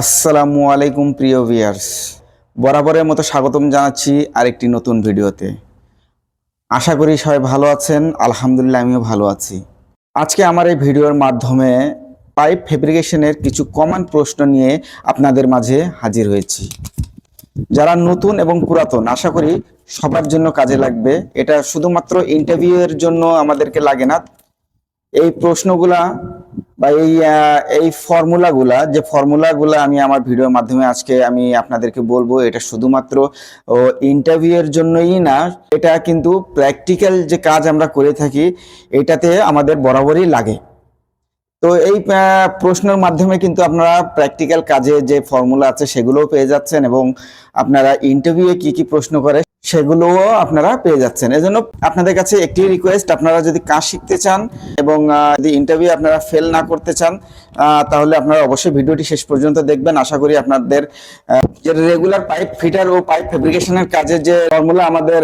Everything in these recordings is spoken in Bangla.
আসসালামু আলাইকুম, প্রিয় ভিয়ার্স বরাবরের মতো স্বাগতম জানাচ্ছি আরেকটি নতুন ভিডিওতে। আশা করি সবাই ভালো আছেন, আলহামদুলিল্লাহ আমিও ভালো আছি। আজকে আমার এই ভিডিওর মাধ্যমে পাইপ ফেব্রিকেশনের কিছু কমন প্রশ্ন নিয়ে আপনাদের মাঝে হাজির হয়েছি। যারা নতুন এবং পুরাতন, আশা করি সবার জন্য কাজে লাগবে। এটা শুধুমাত্র ইন্টারভিউ এর জন্য আমাদেরকে লাগে না এই প্রশ্নগুলা বা এই এই ফর্মুলাগুলা, যে ফর্মুলাগুলা আমি আমার ভিডিওর মাধ্যমে আজকে আমি আপনাদেরকে বলব, এটা শুধুমাত্র ইন্টারভিউ এর জন্যই না, এটা কিন্তু প্র্যাকটিক্যাল যে কাজ আমরা করে থাকি, এটাতে আমাদের বরাবরই লাগে। তো এই প্রশ্নের মাধ্যমে কিন্তু আপনারা প্র্যাকটিক্যাল কাজে যে ফর্মুলা আছে সেগুলোও পেয়ে যাচ্ছেন এবং আপনারা ইন্টারভিউয়ে কি কি প্রশ্ন করে সেগুলোও আপনারা পেয়ে যাচ্ছেন। এজন্য আপনাদের কাছে একটি রিকোয়েস্ট আপনারা যদি কাজ শিখতে চান এবং যদি ইন্টারভিউ আপনারা ফেল না করতে চান তাহলে আপনারা অবশ্যই ভিডিওটি শেষ পর্যন্ত দেখবেন। আশা করি আপনাদের যে রেগুলার পাইপ ফিটার ও পাইপ ফেব্রিকেশনের কাজে যে ফর্মুলা আমাদের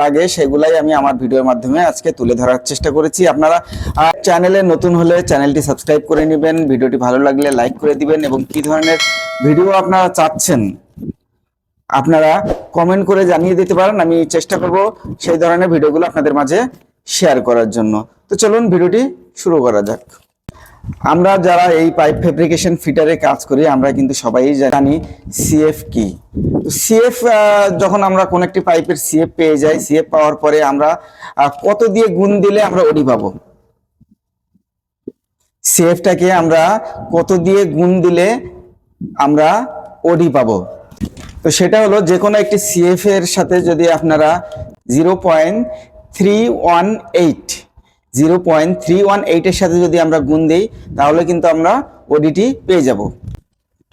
লাগে, সেগুলাই আমি আমার ভিডিওর মাধ্যমে আজকে তুলে ধরার চেষ্টা করেছি। আপনারা চ্যানেলে নতুন হলে চ্যানেলটি সাবস্ক্রাইব করে নেবেন। ভিডিওটি ভালো লাগলে লাইক করে দিবেন এবং কি ধরনের ভিডিও আপনারা চাচ্ছেন আপনারা কমেন্ট করে জানিয়ে দিতে পারেন, আমি চেষ্টা করব সেই ধরনের ভিডিওগুলো আপনাদের মাঝে শেয়ার করার জন্য। তো চলুন ভিডিওটি শুরু করা যাক। আমরা যারা এই পাইপ ফেব্রিকেশন ফিটারে কাজ করি, আমরা কিন্তু সবাই জানি সিএফ কি। সিএফ যখন আমরা কোন একটি পাইপের সিএফ পেয়ে যাই সিএফ পাওয়ার পরে আমরা কত দিয়ে গুণ দিলে আমরা ওডি পাবো? সিএফটাকে আমরা কত দিয়ে গুণ দিলে আমরা ওডি পাবো? তো সেটা হলো যে কোনো একটি সিএফ এর সাথে যদি আপনারা zero point three one eight zero point three one এইটের সাথে যদি আমরা গুণ দিই, তাহলে কিন্তু আমরা ওডিটি পেয়ে যাব।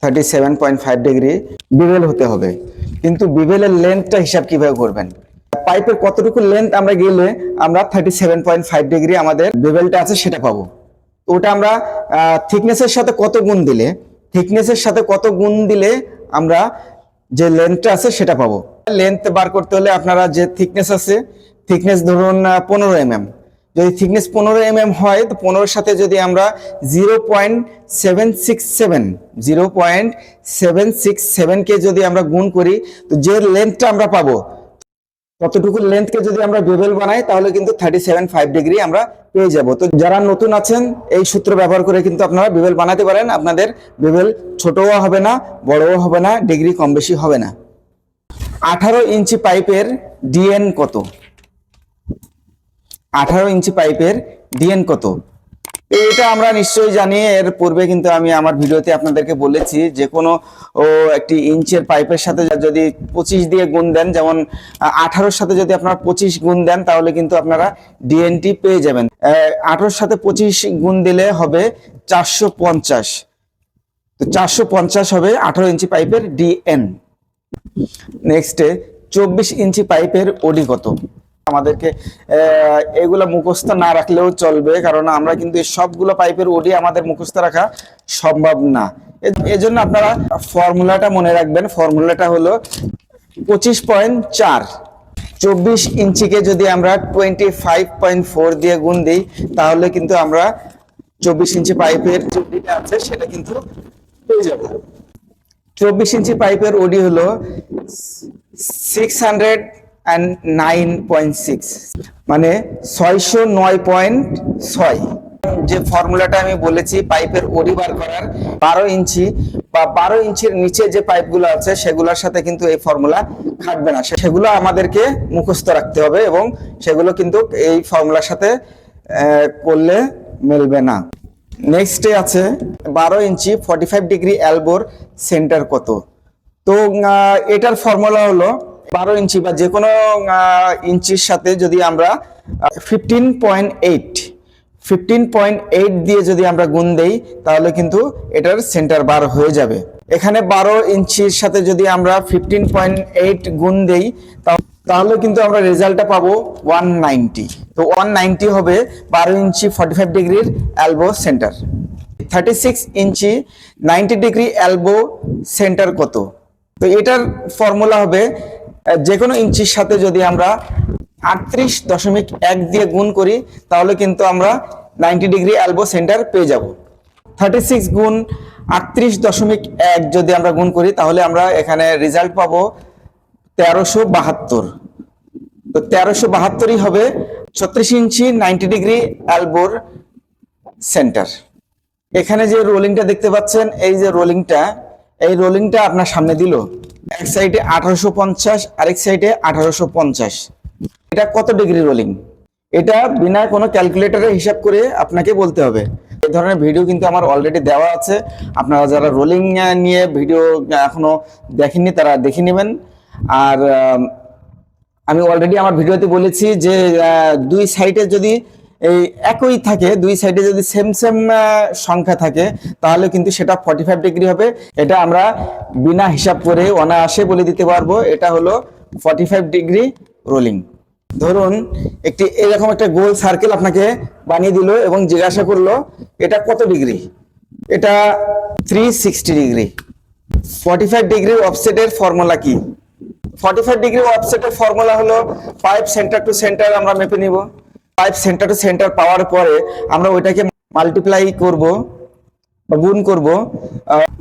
Thirty seven point five degree bevel হতে হবে। কিন্তু বিবেলের লেন্থটা হিসাব কীভাবে করবেন? পাইপের কতটুকু লেন্থ আমরা গেলে আমরা thirty seven point five degree আমাদের বিবেলটা আছে সেটা পাবো। ওটা আমরা থিকনেসের সাথে কত গুণ দিলে থিকনেসের সাথে কত গুণ দিলে আমরা যে লেন্থটা আছে সেটা পাবো। লেন্থ বার করতে হলে আপনারা যে থিকনেস আছে থিকনেস ধরুন পনেরো এম যদি থিকনেস পনেরো এম হয়, তো পনেরোর সাথে যদি আমরা zero point seven six seven zero point seven six সেভেনকে যদি আমরা গুণ করি, তো যে লেন্থটা আমরা পাবো ততটুকু লেন্থকে যদি আমরা বেবেল বানাই, তাহলে কিন্তু থার্টি সেভেন ফাইভ ডিগ্রি আমরা পেয়ে যাব। তো যারা নতুন আছেন, এই সূত্র ব্যবহার করে কিন্তু আপনারা বেবেল বানাতে পারেন। আপনাদের বেবেল ছোটও হবে না, বড়ও হবে না ডিগ্রি কম বেশি হবে না। আঠারো ইঞ্চি পাইপের ডিএন কত? আঠারো ইঞ্চি পাইপের ডিএন কত? এটা আমরা নিশ্চয়ই জানি, এর পূর্বে কিন্তু আমি আমার ভিডিওতে আপনাদেরকে বলেছি যে কোনো একটি ইঞ্চের পাইপের সাথে যদি পঁচিশ দিয়ে গুণ দেন, যেমন আঠারোর সাথে যদি আপনারা পঁচিশ গুণ দেন, তাহলে কিন্তু আপনারা ডিএনটি পেয়ে যাবেন। আঠারোর সাথে পঁচিশ গুণ দিলে হবে চারশো পঞ্চাশ। তো চারশো পঞ্চাশ হবে আঠারো ইঞ্চি পাইপের ডিএন নেক্সটে চব্বিশ ইঞ্চি পাইপের ওডি কত? আমাদেরকে এগুলা মুখস্থ না রাখলেও চলবে, কারণ আমরা কিন্তু সবগুলো পাইপের ওডি আমাদের মুখস্থ রাখা সম্ভব না। এজন্য আপনারা ফর্মুলাটা মনে রাখবেন, ফর্মুলাটা হলো পঁচিশ পয়েন্ট চার। চব্বিশ ইঞ্চিকে যদি আমরা টোয়েন্টি ফাইভ পয়েন্ট ফোর দিয়ে গুণ দিই, তাহলে কিন্তু আমরা চব্বিশ ইঞ্চি পাইপের আছে, সেটা কিন্তু পেয়ে যাব। চব্বিশ ইঞ্চি পাইপের ওডি হলো six hundred and nine point six মানে ছয়শো নয় পয়েন্ট ছয়। যে ফর্মুলাটা আমি বলেছি পাইপের ওডি বার করার বারো ইঞ্চি বা বারো ইঞ্চির নিচে যে পাইপগুলো আছে সেগুলোর সাথে কিন্তু এই ফর্মুলা খাটবে না। সেগুলো আমাদেরকে মুখস্থ রাখতে হবে এবং সেগুলো কিন্তু এই ফর্মুলার সাথে করলে মেলবে না। নেক্সটে আছে বারো ইঞ্চি ফর্টি ফাইভ ডিগ্রি অ্যালবোর সেন্টার কত। তো এটার ফর্মুলা হলো বারো ইঞ্চি বা যে কোনো ইঞ্চির সাথে যদি আমরা fifteen point eight fifteen point eight দিয়ে যদি আমরা গুণ দেই, তাহলে কিন্তু এটার সেন্টার বার হয়ে যাবে। এখানে বারো ইঞ্চির সাথে যদি আমরা ফিফটিন পয়েন্ট এইট গুণ দেই তাহলে কিন্তু আমরা রেজাল্টটা পাবো ওয়ান নাইনটি তো ওয়ান নাইনটি হবে বারো ইঞ্চি ফর্টি ফাইভ ডিগ্রির অ্যালবো সেন্টার থার্টি সিক্স ইঞ্চি নাইনটি ডিগ্রি অ্যালবো সেন্টার কত? তো এটার ফর্মুলা হবে যে কোনো ইঞ্চির সাথে যদি আমরা আটত্রিশ দশমিক এক দিয়ে গুণ করি, তাহলে কিন্তু আমরা নাইনটি ডিগ্রি অ্যালবো সেন্টার পেয়ে যাব। থার্টি সিক্স গুণ আটত্রিশ দশমিক এক যদি আমরা গুণ করি, তাহলে আমরা এখানে রেজাল্ট পাবো তেরোশো বাহাত্তর। তো তেরোশো বাহাত্তরই হবে ছত্রিশ ইঞ্চি নাইনটি ডিগ্রি অ্যালবোর সেন্টার। এখানে যে রোলিংটা দেখতে পাচ্ছেন, এই যে রোলিংটা, এই রোলিংটা আপনার সামনে দিল। এক সাইডে আঠারোশো পঞ্চাশ, আরেক সাইডে আঠারোশো পঞ্চাশ। এটা কত ডিগ্রি রোলিং এটা বিনা কোনো ক্যালকুলেটরে হিসাব করে আপনাকে বলতে হবে। এই ধরনের ভিডিও কিন্তু আমার অলরেডি দেওয়া আছে। আপনারা যারা রোলিং নিয়ে ভিডিও এখনও দেখেননি, তারা দেখে নেবেন। আর আমি অলরেডি আমার ভিডিওতে বলেছি যে দুই সাইডে যদি এই একই থাকে, দুই সাইডে যদি সেম সেম সংখ্যা থাকে, তাহলে কিন্তু সেটা ফর্টি ফাইভ ডিগ্রি হবে। এটা আমরা বিনা হিসাব করে অনায়াসে বলে দিতে পারব, এটা হলো ফর্টি ফাইভ ডিগ্রি রোলিং ধরুন, একটি এরকম একটা গোল সার্কেল আপনাকে বানিয়ে দিল এবং জিজ্ঞাসা করল, এটা কত ডিগ্রি এটা three sixty degree forty five degree অফসেটের formula কি? ফর্টি ফাইভ ডিগ্রি অফসেটের ফর্মুলা হলো পাইপ সেন্টার টু সেন্টার আমরা মেপে নিব। পাইপ সেন্টার টু সেন্টার পাওয়ার পরে আমরা ওইটাকে মাল্টিপ্লাই করব বা গুণ করব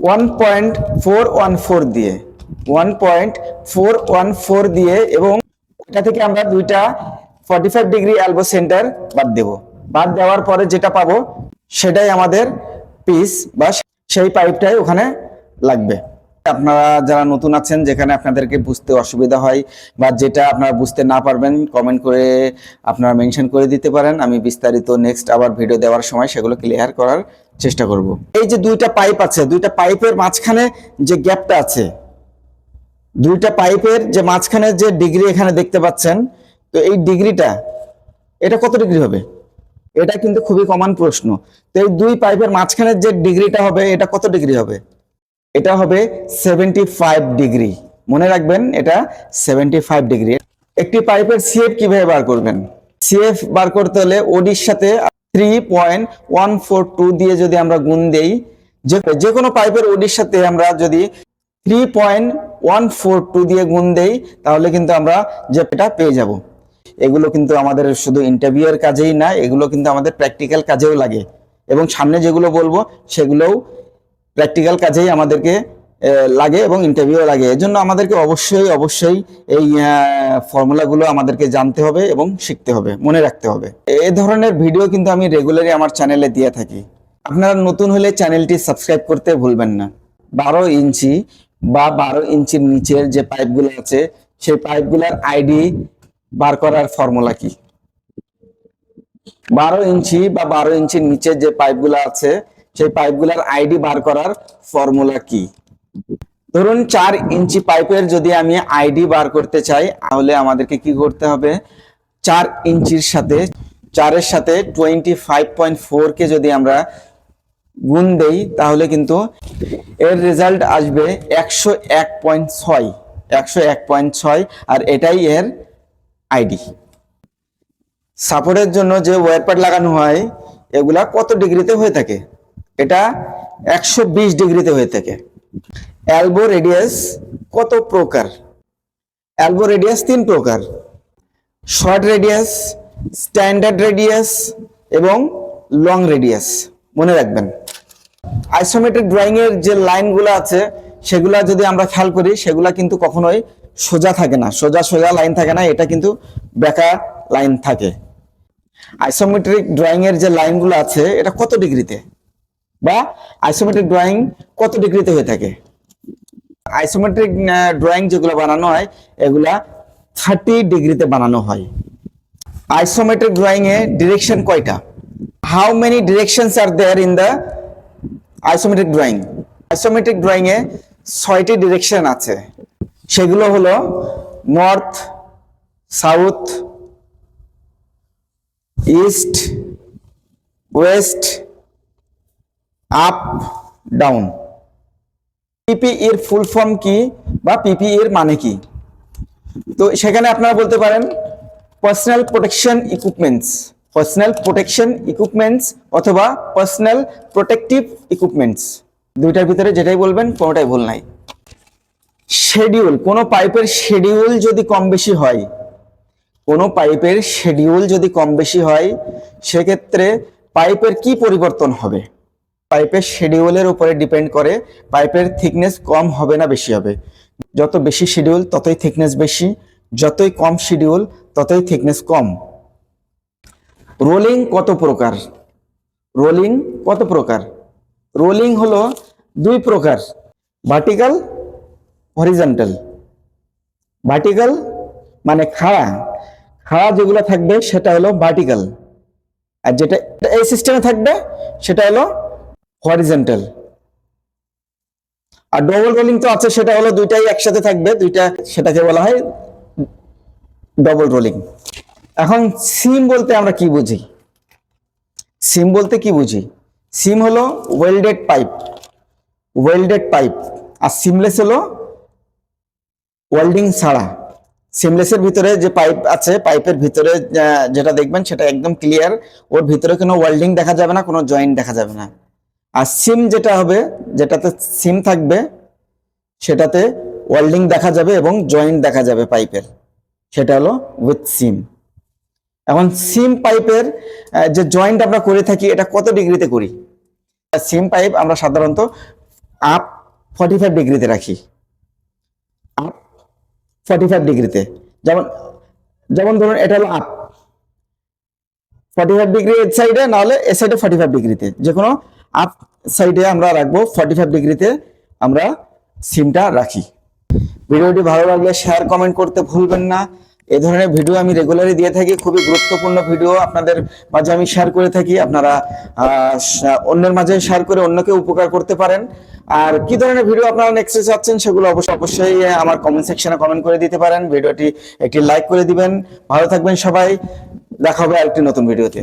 one point four one four দিয়ে one point four one four দিয়ে এবং এটা থেকে আমরা দুইটা forty five degree elbow centre বাদ দেব। বাদ দেওয়ার পরে যেটা পাবো সেটাই আমাদের পিস বা সেই পাইপটাই ওখানে লাগবে। আপনারা যারা নতুন আছেন, যেখানে আপনাদেরকে বুঝতে অসুবিধা হয় বা যেটা আপনারা বুঝতে না পারবেন কমেন্ট করে আপনারা মেনশন করে দিতে পারেন। আমি বিস্তারিত নেক্সট আবার ভিডিও দেওয়ার সময় সেগুলো ক্লিয়ার করার চেষ্টা করব। এই যে দুইটা পাইপ আছে, দুইটা পাইপের মাঝখানে যে গ্যাপটা আছে, দুইটা পাইপের যে মাঝখানে যে ডিগ্রি এখানে দেখতে পাচ্ছেন, তো এই ডিগ্রিটা এটা কত ডিগ্রি হবে? এটা কিন্তু খুবই কমন প্রশ্ন। তো এই দুই পাইপের মাঝখানের যে ডিগ্রিটা হবে, এটা কত ডিগ্রি হবে? এটা হবে সেভেন্টি ফাইভ ডিগ্রি মনে রাখবেন এটা সেভেন্টি ফাইভ ডিগ্রি একটি পাইপের সিএফ কীভাবে বার করবেন? সিএফ বার করতে হলে ওডির সাথে three point one four two দিয়ে যদি আমরা গুণ দেই, যে কোনো পাইপের ওডির সাথে আমরা যদি three point one four two দিয়ে গুণ দেই, তাহলে কিন্তু আমরা যে এটা পেয়ে যাব। এগুলো কিন্তু আমাদের শুধু ইন্টারভিউ এর কাজেই না, এগুলো কিন্তু আমাদের প্র্যাকটিক্যাল কাজেও লাগে। এবং সামনে যেগুলো বলব, সেগুলোও প্র্যাকটিক্যাল কাজেই আমাদেরকে লাগে এবং ইন্টারভিউ লাগে। এজন্য আমাদেরকে অবশ্যই অবশ্যই এই ফর্মুলাগুলো আমাদেরকে জানতে হবে এবং শিখতে হবে, মনে রাখতে হবে। এ ধরনের ভিডিও কিন্তু আমি রেগুলারই আমার চ্যানেলে দিয়ে থাকি। আপনারা নতুন হলে চ্যানেলটি সাবস্ক্রাইব করতে ভুলবেন না। বারো ইঞ্চি বা বারো ইঞ্চির নিচের যে পাইপগুলো আছে, সেই পাইপগুলোর আইডি বার করার ফর্মুলা কি? বারো ইঞ্চি বা বারো ইঞ্চির নিচে যে পাইপগুলো আছে সেই পাইপগুলোর আইডি বার করার ফর্মুলা কি? ধরুন চার ইঞ্চি পাইপের যদি আমি আইডি বার করতে চাই, তাহলে আমাদেরকে কি করতে হবে? চার ইঞ্চির সাথে, চারের সাথে টোয়েন্টি ফাইভ পয়েন্ট ফোরকে যদি আমরা গুণ দেই, তাহলে কিন্তু এর রেজাল্ট আসবে একশো এক পয়েন্ট ছয়, একশো এক পয়েন্ট ছয়, আর এটাই এর আইডি। সাপোর্টের জন্য যে ওয়ার লাগানো হয়, এগুলা কত ডিগ্রিতে হয়ে থাকে? এটা একশো বিশ ডিগ্রিতে হয়ে থাকে। অ্যালবো রেডিয়াস কত প্রকার? অ্যালবো রেডিয়াস তিন প্রকার। শর্ট রেডিয়াস, স্ট্যান্ডার্ড রেডিয়াস এবং লং রেডিয়াস। মনে রাখবেন। আইসোমেট্রিক ড্রয়িং এর যে লাইনগুলো আছে, সেগুলা যদি আমরা খেয়াল করি, সেগুলা কিন্তু কখনোই সোজা থাকে না। সোজা সোজা লাইন থাকে না, এটা কিন্তু বেকা লাইন থাকে। আইসোমেট্রিক ড্রয়িং এর যে লাইনগুলো আছে, এটা কত ডিগ্রিতে? বা আইসোমেট্রিক ড্রয়িং কত ডিগ্রিতে হয়ে থাকে? আইসোমেট্রিক ড্রয়িং যেগুলো বানানো হয়, এগুলা থার্টি ডিগ্রিতে বানানো হয়। আইসোমেট্রিক ড্রয়িং এ ডিরেকশন কয়টা? How many directions are there in the isometric drawing isometric drawing এ ছয়টি ডিরেকশন আছে। সেগুলো হলো north south east west up down PP এর ফুল ফর্ম কি বা পিপি এর মানে কি? তো সেখানে আপনারা বলতে পারেন personal protection equipments personal protection equipments অথবা পার্সোনাল প্রোটেকটিভ ইকুইপমেন্টস দুইটার ভিতরে যেটাই বলবেন, কোনোটাই ভুল নাই। শেডিউল কোনো পাইপের শেডিউল যদি কম বেশি হয়, কোনো পাইপের শেডিউল যদি কম বেশি হয়, সেক্ষেত্রে পাইপের কি পরিবর্তন হবে? পাইপের শিডিউলের উপরে ডিপেন্ড করে, পাইপের থিকনেস কম হবে না বেশি হবে। যত বেশি শিডিউল ততই থিকনেস বেশি। যতই কম শিডিউল ততই থিকনেস কম। রোলিং কত প্রকার? রোলিং কত প্রকার? রোলিং হলো দুই প্রকার। ভার্টিক্যাল হরিজন্টাল ভার্টিক্যাল মানে খাড়া। খাড়া যেগুলো থাকবে, সেটা হলো ভার্টিক্যাল আর যেটা এই সিস্টেমে থাকবে, সেটা হলো হরিজন্টাল আর ডবল রোলিং তো আছে, সেটা হলো দুইটাই একসাথে থাকবে, দুইটা সেটাকে বলা হয় ডবল রোলিং এখন সিম বলতে আমরা কি বুঝি? সিম বলতে কি বুঝি? সিম হলো ওয়েল্ডেড পাইপ ওয়েল্ডেড পাইপ আর সিমলেস হলো ওয়েল্ডিং ছাড়া। সিমলেসের ভিতরে যে পাইপ আছে পাইপের ভিতরে যেটা দেখবেন, সেটা একদম ক্লিয়ার ওর ভিতরে কোনো ওয়েল্ডিং দেখা যাবে না, কোনো জয়েন্ট দেখা যাবে না। আর সিম যেটা হবে, যেটাতে সিম থাকবে, সেটাতে ওয়েল্ডিং দেখা যাবে এবং জয়েন্ট দেখা যাবে পাইপের সেটা হলো উইথ সিম এখন সিম পাইপের যে জয়েন্ট আমরা করে থাকি, এটা কত ডিগ্রিতে করি? সিম পাইপ আমরা সাধারণত আপ ফর্টি ফাইভ ডিগ্রিতে রাখি। আপ ফর্টি ফাইভ ডিগ্রিতে। যেমন যেমন ধরুন, এটা হলো আপ ফর্টি ফাইভ ডিগ্রি এর সাইডে নাহলে এ সাইডে ফর্টি ফাইভ ডিগ্রিতে। যে কোনো আপ সাইডে আমরা রাখব ফর্টি ফাইভ ডিগ্রিতে আমরা সিমটা রাখি। ভিডিওটি ভালো লাগলে শেয়ার কমেন্ট করতে ভুলবেন না। এ ধরনের ভিডিও আমি রেগুলারই দিয়ে থাকি, খুবই গুরুত্বপূর্ণ ভিডিও আপনাদের মাঝে আমি শেয়ার করে থাকি। আপনারা অন্যের মাঝে শেয়ার করে অন্যকে উপকার করতে পারেন। আর কি ধরনের ভিডিও আপনারা নেক্সট চাচ্ছেন সেগুলো অবশ্যই অবশ্যই আমার কমেন্ট সেকশনে কমেন্ট করে দিতে পারেন। ভিডিওটি একটি লাইক করে দিবেন। ভালো থাকবেন সবাই। দেখা হবে আরেকটি নতুন ভিডিওতে